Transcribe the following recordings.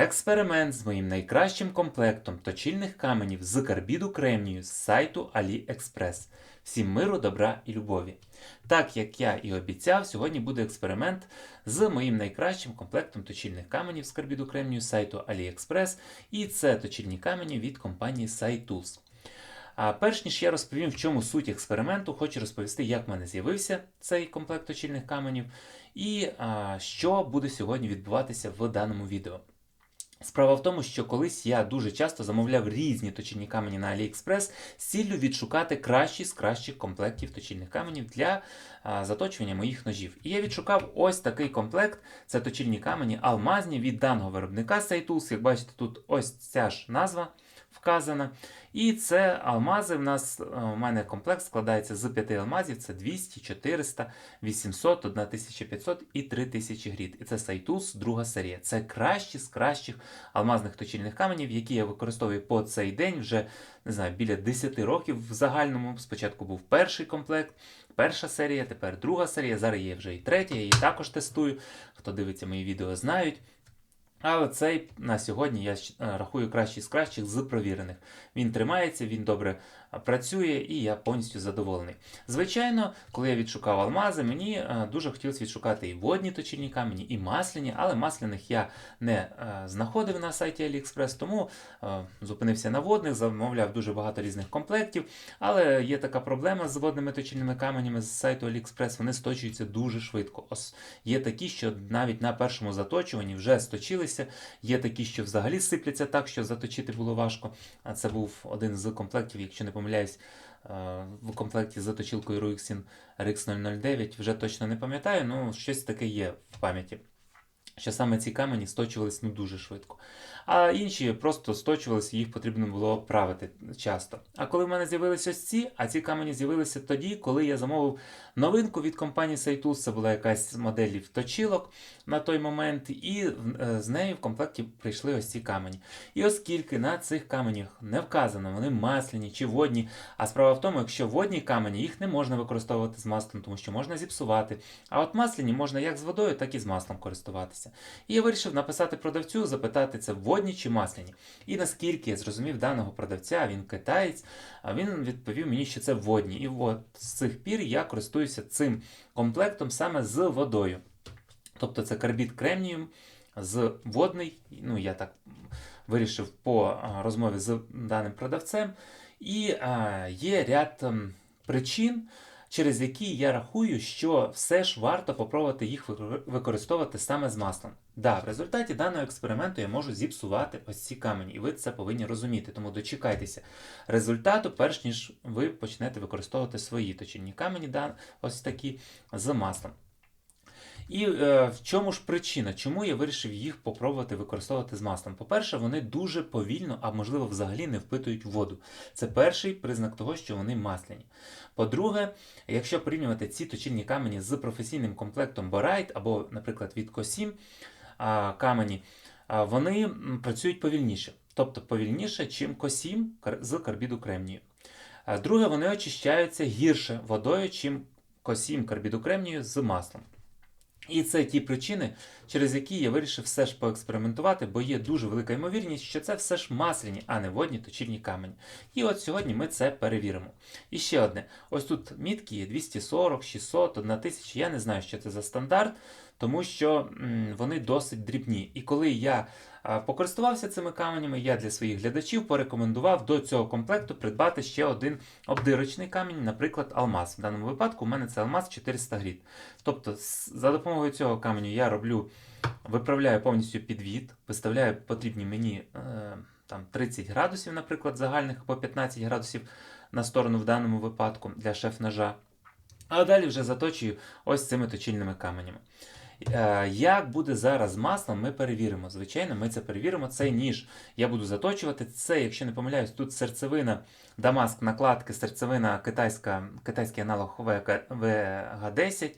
Експеримент з моїм найкращим комплектом точильних каменів з карбіду кремнію з сайту AliExpress. Всім миру, добра і любові. Так як я і обіцяв, сьогодні буде експеримент з моїм найкращим комплектом точильних каменів з карбіду кремнію з сайту AliExpress. І це точильні камені від компанії SciTools. А перш ніж я розповім, в чому суть експерименту, хочу розповісти, як в мене з'явився цей комплект точильних каменів і а, що буде сьогодні відбуватися в даному відео. Справа в тому, що колись я дуже часто замовляв різні точильні камені на AliExpress з ціллю відшукати кращі з кращих комплектів точильних каменів для а, заточування моїх ножів. І я відшукав ось такий комплект. Це точильні камені алмазні від даного виробника SciTools. Як бачите, тут ось ця ж назва вказана. І це алмази. В нас е, у мене комплект складається з 5 алмазів: це 200, 400, 800, 1500 і 3000 грід. І це Сайтус, друга серія. Це кращі з кращих алмазних точильних каменів, які я використовую по цей день вже не знаю, біля 10 років в загальному. Спочатку був перший комплект. Перша серія, тепер друга серія. Зараз є вже і третя, я її також тестую. Хто дивиться мої відео, знають. Але цей на сьогодні я е, рахую кращий з кращих з провірених. Він тримається, він добре працює і я повністю задоволений. Звичайно, коли я відшукав алмази, мені е, дуже хотілося відшукати і водні точильні камені, і масляні, але масляних я не е, знаходив на сайті AliExpress, тому е, зупинився на водних, замовляв дуже багато різних комплектів. Але є така проблема з водними точильними каменями з сайту AliExpress, вони сточуються дуже швидко. Ос- Є такі, що навіть на першому заточуванні вже сточилися, є такі, що взагалі сипляться так, що заточити було важко. А це був один з комплектів, якщо не помиляюсь, е, в комплекті з заточілкою Ruxin RX 009, вже точно не пам'ятаю, ну щось таке є в пам'яті. Що саме ці камені сточувались ну, дуже швидко. А інші просто сточувалися, їх потрібно було правити часто. А коли в мене з'явилися ось ці, а ці камені з'явилися тоді, коли я замовив новинку від компанії Seitus, це була якась з моделів точилок на той момент, і е, з нею в комплекті прийшли ось ці камені. І оскільки на цих каменях не вказано, вони масляні чи водні, а справа в тому, якщо водні камені, їх не можна використовувати з маслом, тому що можна зіпсувати. А от масляні можна як з водою, так і з маслом користуватися. І я вирішив написати продавцю, запитати це водні чи масляні. І наскільки я зрозумів даного продавця, він китаєць, а він відповів мені, що це водні. І от з цих пір я користуюся цим комплектом саме з водою. Тобто це карбід кремнієм з водний. Ну, я так вирішив по розмові з даним продавцем. І а, є ряд ем, причин, через які я рахую, що все ж варто попробувати їх використовувати саме з маслом. Да, в результаті даного експерименту я можу зіпсувати ось ці камені, і ви це повинні розуміти. Тому дочекайтеся результату, перш ніж ви почнете використовувати свої точильні камені, да, ось такі з маслом. І е, в чому ж причина? Чому я вирішив їх попробувати використовувати з маслом? По-перше, вони дуже повільно, а можливо взагалі не впитують воду. Це перший признак того, що вони масляні. По-друге, якщо порівнювати ці точильні камені з професійним комплектом Borite або, наприклад, від Cosim а, камені, вони працюють повільніше. Тобто повільніше, чим кар- з карбіду кремнію. Друге, вони очищаються гірше водою, чим Cosim карбіду кремнію з маслом. І це ті причини, через які я вирішив все ж поекспериментувати, бо є дуже велика ймовірність, що це все ж масляні, а не водні точильні камені. І от сьогодні ми це перевіримо. І ще одне: ось тут мітки є 240, 600, 1000. Я не знаю, що це за стандарт, тому що вони досить дрібні. І коли я покористувався цими каменями, я для своїх глядачів порекомендував до цього комплекту придбати ще один обдирочний камінь, наприклад, алмаз. В даному випадку у мене це алмаз 400 грід. Тобто, за допомогою цього каменю я роблю, виправляю повністю підвід, виставляю потрібні мені е, там 30 градусів, наприклад, загальних або 15 градусів на сторону в даному випадку для шеф-ножа. А далі вже заточую ось цими точильними каменями. Е, Як буде зараз маслом, ми перевіримо. Звичайно, ми це перевіримо. Цей ніж я буду заточувати. Це, якщо не помиляюсь, тут серцевина, Дамаск, накладки, серцевина китайська, китайський аналог ВГ10.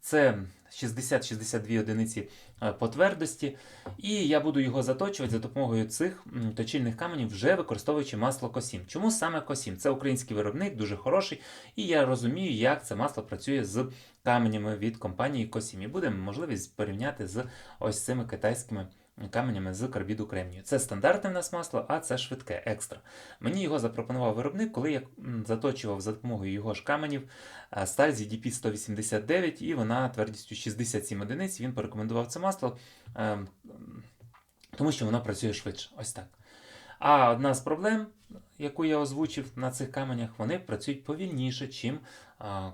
Це 60-62 одиниці е, по твердості. І я буду його заточувати за допомогою цих точильних каменів, вже використовуючи масло Косім. Чому саме Косім? Це український виробник, дуже хороший, і я розумію, як це масло працює з каменями від компанії Косім. І буде можливість порівняти з ось цими китайськими каменями з карбіду кремнію. Це стандартне в нас масло, а це швидке, екстра. Мені його запропонував виробник, коли я заточував за допомогою його ж каменів сталь сталь ZDP 189 і вона твердістю 67 одиниць. Він порекомендував це масло, ем, тому що воно працює швидше. Ось так. А одна з проблем, яку я озвучив на цих каменях, вони працюють повільніше, чим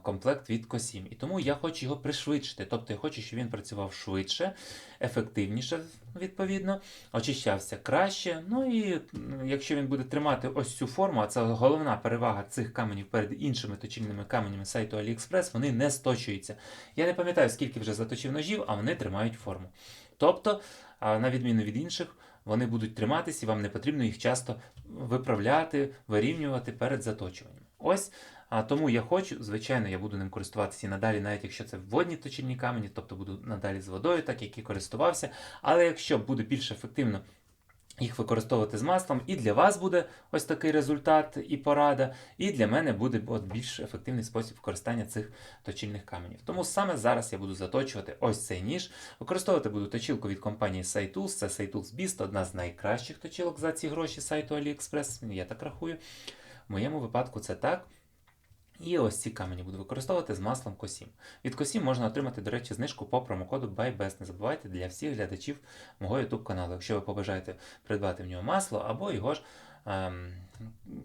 комплект від Косім. І тому я хочу його пришвидшити. Тобто я хочу, щоб він працював швидше, ефективніше, відповідно, очищався краще. Ну і якщо він буде тримати ось цю форму, а це головна перевага цих каменів перед іншими точильними каменями сайту AliExpress, вони не сточуються. Я не пам'ятаю, скільки вже заточив ножів, а вони тримають форму. Тобто, на відміну від інших, вони будуть триматись і вам не потрібно їх часто виправляти, вирівнювати перед заточуванням. Ось а тому я хочу, звичайно, я буду ним користуватися і надалі, навіть якщо це водні точильні камені, тобто буду надалі з водою, так як і користувався. Але якщо буде більш ефективно їх використовувати з маслом, і для вас буде ось такий результат і порада, і для мене буде от більш ефективний спосіб використання цих точильних каменів. Тому саме зараз я буду заточувати ось цей ніж. Використовувати буду точилку від компанії SciTools, це SciTools Beast, одна з найкращих точилок за ці гроші сайту AliExpress, я так рахую. В моєму випадку це так. І ось ці камені буду використовувати з маслом Косім. Від Косім можна отримати, до речі, знижку по промокоду BYBEST. Не забувайте для всіх глядачів мого YouTube каналу. Якщо ви побажаєте придбати в нього масло або його ж ем,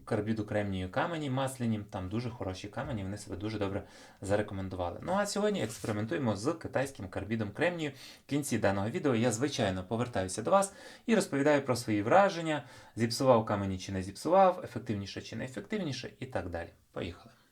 карбіду кремнію камені масляні, там дуже хороші камені, вони себе дуже добре зарекомендували. Ну а сьогодні експериментуємо з китайським карбідом кремнію. В кінці даного відео я, звичайно, повертаюся до вас і розповідаю про свої враження, зіпсував камені чи не зіпсував, ефективніше чи не ефективніше, і так далі. Поїхали.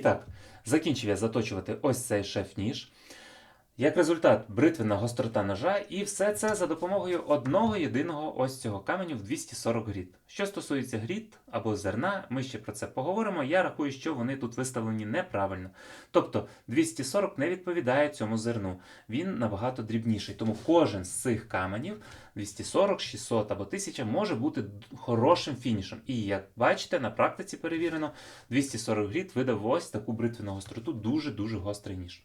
І так, закінчив я заточувати ось цей шеф-ніж. Як результат, бритвена гострота ножа, і все це за допомогою одного єдиного ось цього каменю в 240 гріт. Що стосується гріт або зерна, ми ще про це поговоримо. Я рахую, що вони тут виставлені неправильно. Тобто 240 не відповідає цьому зерну. Він набагато дрібніший. Тому кожен з цих каменів 240, 600 або 1000 може бути хорошим фінішем. І як бачите, на практиці перевірено, 240 гріт видав ось таку бритвену гостроту, дуже-дуже гострий ніж.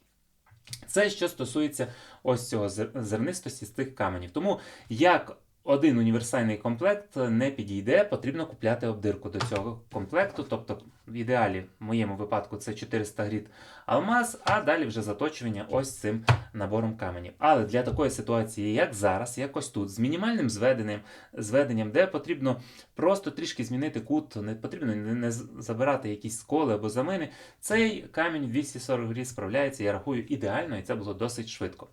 Це що стосується ось цього зер- зернистості з тих каменів. Тому як один універсальний комплект не підійде, потрібно купляти обдирку до цього комплекту. Тобто, в ідеалі, в моєму випадку, це 400 гріт алмаз, а далі вже заточування ось цим набором каменів. Але для такої ситуації, як зараз, як ось тут, з мінімальним зведенням, зведенням, де потрібно просто трішки змінити кут, не потрібно не забирати якісь сколи або замини. Цей камінь 240 гріт справляється, я рахую, ідеально, і це було досить швидко.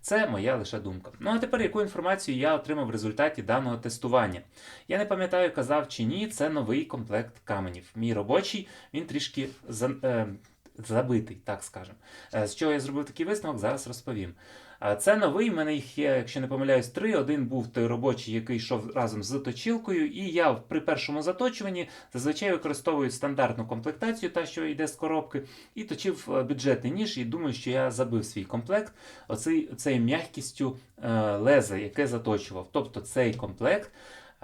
Це моя лише думка. Ну а тепер яку інформацію я отримав в результаті даного тестування? Я не пам'ятаю, казав чи ні, це новий комплект каменів. Мій робочий, він трішки за, е, забитий, так скажемо. Е, з чого я зробив такий висновок, зараз розповім. Е, Це новий, в мене їх є, якщо не помиляюсь, три. Один був той робочий, який йшов разом з точілкою, і я при першому заточуванні зазвичай використовую стандартну комплектацію, та що йде з коробки, і точив е, бюджетний ніж, і думаю, що я забив свій комплект оцей, цією м'якістю леза, яке заточував. Тобто цей комплект.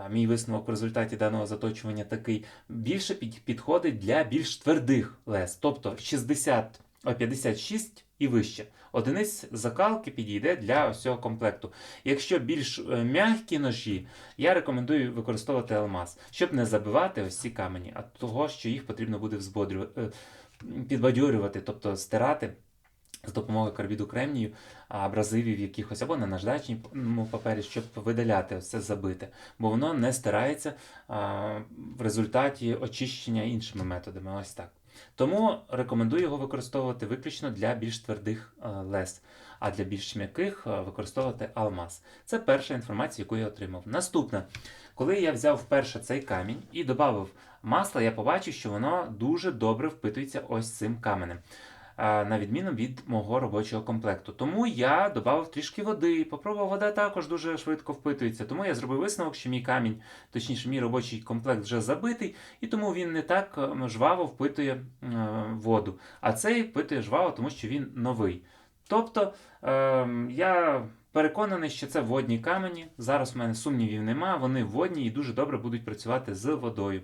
Мій висновок в результаті даного заточування такий більше під, підходить для більш твердих лез, тобто 60 56 і вище. Одиниць закалки підійде для ось цього комплекту. Якщо більш е, м'які ножі, я рекомендую використовувати алмаз, щоб не забивати ось ці камені, а того, що їх потрібно буде взбодрювати, підбадьорювати, тобто стирати з допомогою карбіду кремнію, абразивів якихось або на наждачному папері, щоб видаляти це забите, бо воно не стирається в результаті очищення іншими методами. Ось так. Тому рекомендую його використовувати виключно для більш твердих е, лез, а для більш м'яких е, використовувати алмаз. Це перша інформація, яку я отримав. Наступне, коли я взяв вперше цей камінь і додав масло, я побачив, що воно дуже добре впитується ось цим каменем. На відміну від мого робочого комплекту. Тому я додав трішки води. Попробував, вода також дуже швидко впитується. Тому я зробив висновок, що мій камінь, точніше, мій робочий комплект вже забитий, і тому він не так е, жваво впитує е, воду. А цей впитує жваво, тому що він новий. Тобто е, я переконаний, що це водні камені. Зараз у мене сумнівів нема. Вони водні і дуже добре будуть працювати з водою.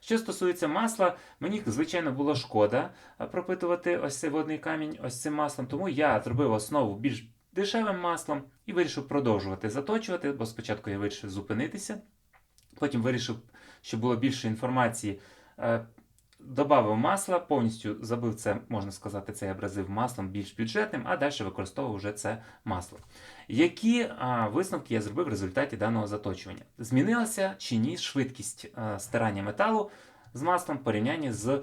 Що стосується масла, мені, звичайно, було шкода е, пропитувати ось цей водний камінь ось цим маслом, тому я зробив основу більш дешевим маслом і вирішив продовжувати заточувати, бо спочатку я вирішив зупинитися, потім вирішив, щоб було більше інформації. Добавив масла, повністю забив це, можна сказати, цей абразив маслом більш бюджетним, а далі використовував вже це масло. Які а, висновки я зробив в результаті даного заточування? Змінилася чи ні швидкість а, стирання металу з маслом в порівнянні з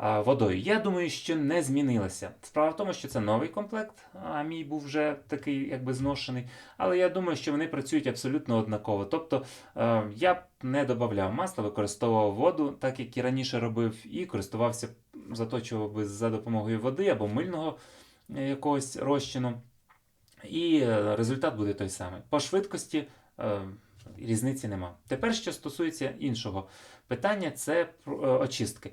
водою? Я думаю, що не змінилася. Справа в тому, що це новий комплект, а мій був вже такий якби зношений. Але я думаю, що вони працюють абсолютно однаково. Тобто е, я б не додавав масла, використовував воду, так як і раніше робив, і користувався, заточував би за допомогою води або мильного е, якогось розчину. І е, результат буде той самий. По швидкості різниці нема. Тепер, що стосується іншого питання, це очистки.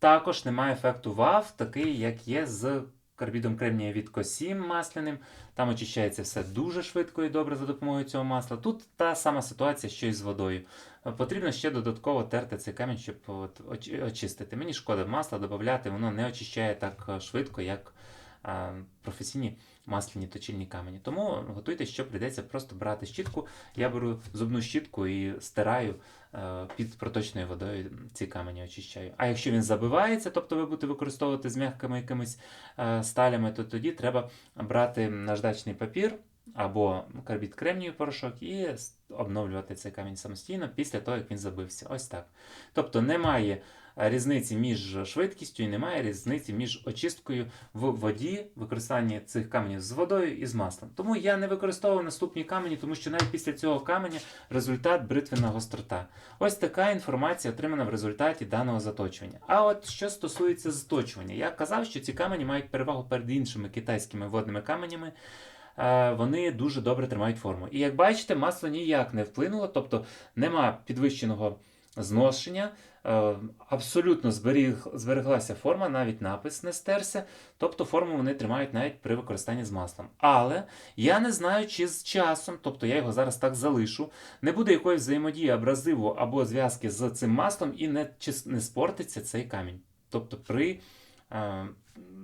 Також немає ефекту ВАВ, такий, як є з карбідом кремнія від Косім масляним. Там очищається все дуже швидко і добре за допомогою цього масла. Тут та сама ситуація, що і з водою. Потрібно ще додатково терти цей камінь, щоб от, оч- очистити. Мені шкода масла додати, воно не очищає так е, швидко, як е, професійні масляні точильні камені. Тому готуйтесь, що прийдеться просто брати щітку. Я беру зубну щітку і стираю е, під проточною водою ці камені очищаю. А якщо він забивається, тобто ви будете використовувати з м'якими якимись е, сталями, то тоді треба брати наждачний папір або карбід кремнію порошок і обновлювати цей камінь самостійно після того, як він забився. Ось так. Тобто немає різниці між швидкістю і немає різниці між очисткою в воді, використання цих каменів з водою і з маслом. Тому я не використовую наступні камені, тому що навіть після цього каменя результат бритвена гострота. Ось така інформація отримана в результаті даного заточування. А от що стосується заточування, я казав, що ці камені мають перевагу перед іншими китайськими водними каменями. Е, Вони дуже добре тримають форму. І як бачите, масло ніяк не вплинуло, тобто нема підвищеного зношення, е, абсолютно зберіг, збереглася форма, навіть напис не стерся. Тобто форму вони тримають навіть при використанні з маслом. Але я не знаю, чи з часом, тобто я його зараз так залишу, не буде якоїсь взаємодії абразиву або зв'язки з цим маслом і не, не спортиться цей камінь. Тобто при е,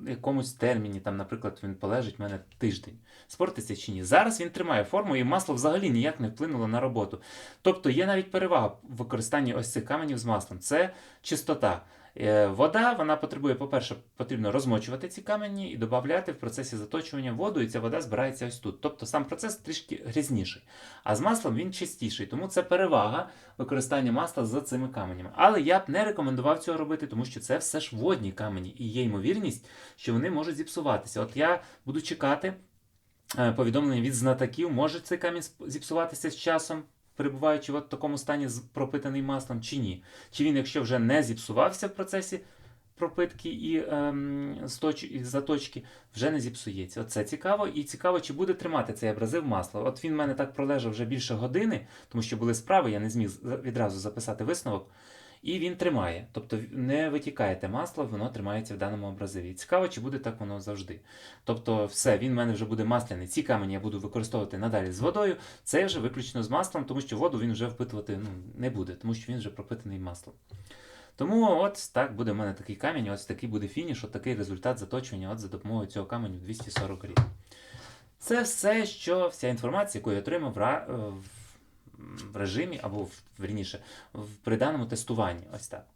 якомусь терміні, там, наприклад, він полежить в мене тиждень. Спортиться чи ні. Зараз він тримає форму, і масло взагалі ніяк не вплинуло на роботу. Тобто є навіть перевага в використанні ось цих каменів з маслом. Це чистота. Е, Вода, вона потребує, по-перше, потрібно розмочувати ці камені і додати в процесі заточування воду, і ця вода збирається ось тут. Тобто сам процес трішки грізніший. А з маслом він чистіший, тому це перевага використання масла з цими каменями. Але я б не рекомендував цього робити, тому що це все ж водні камені, і є ймовірність, що вони можуть зіпсуватися. От я буду чекати е, повідомлення від знатоків, може цей камінь зіпсуватися з часом, перебуваючи в такому стані з пропитаний маслом, чи ні. Чи він, якщо вже не зіпсувався в процесі пропитки і, ем, сточ, і заточки, вже не зіпсується. Оце цікаво. І цікаво, чи буде тримати цей абразив масла. От він в мене так пролежав вже більше години, тому що були справи, я не зміг відразу записати висновок. І він тримає. Тобто не витікає те масло, воно тримається в даному абразиві. Цікаво, чи буде так воно завжди. Тобто, все, він в мене вже буде масляний. Ці камені я буду використовувати надалі з водою. Це вже виключно з маслом, тому що воду він вже впитувати ну, не буде, тому що він вже пропитаний маслом. Тому от так буде в мене такий камінь, ось такий буде фініш, от такий результат заточування от за допомогою цього каменю 240 гривень. Це все, що вся інформація, яку я отримав в, е, в- режимі або в, вірніше, в при тестуванні. Ось так.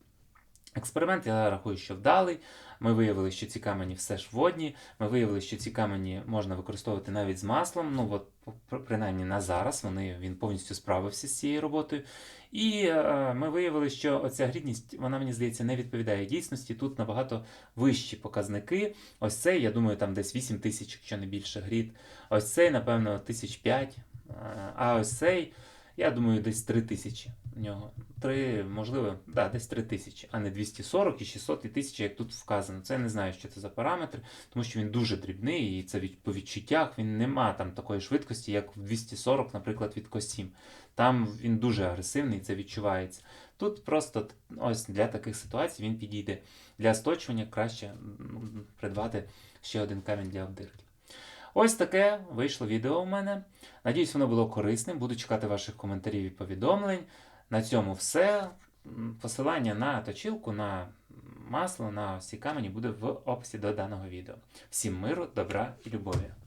Експеримент я рахую, що вдалий. Ми виявили, що ці камені все ж водні. Ми виявили, що ці камені можна використовувати навіть з маслом. Ну от принаймні на зараз вони, він повністю справився з цією роботою. І е, ми виявили, що оця грідність, вона мені здається, не відповідає дійсності. Тут набагато вищі показники. Ось цей, я думаю, там десь 8 тисяч, якщо не більше грід. Ось цей, напевно, тисяч 5. А ось цей, я думаю, десь 3 тисячі в нього. 3, можливо, да, десь 3 тисячі, а не 240 і 600 і 1000, як тут вказано. Це я не знаю, що це за параметри, тому що він дуже дрібний, і це від, по відчуттях він нема там такої швидкості, як в 240, наприклад, від Косім. Там він дуже агресивний, це відчувається. Тут просто ось для таких ситуацій він підійде. Для сточування краще придбати ще один камінь для обдирки. Ось таке вийшло відео у мене. Надіюсь, воно було корисним. Буду чекати ваших коментарів і повідомлень. На цьому все. Посилання на точилку, на масло, на всі камені буде в описі до даного відео. Всім миру, добра і любові!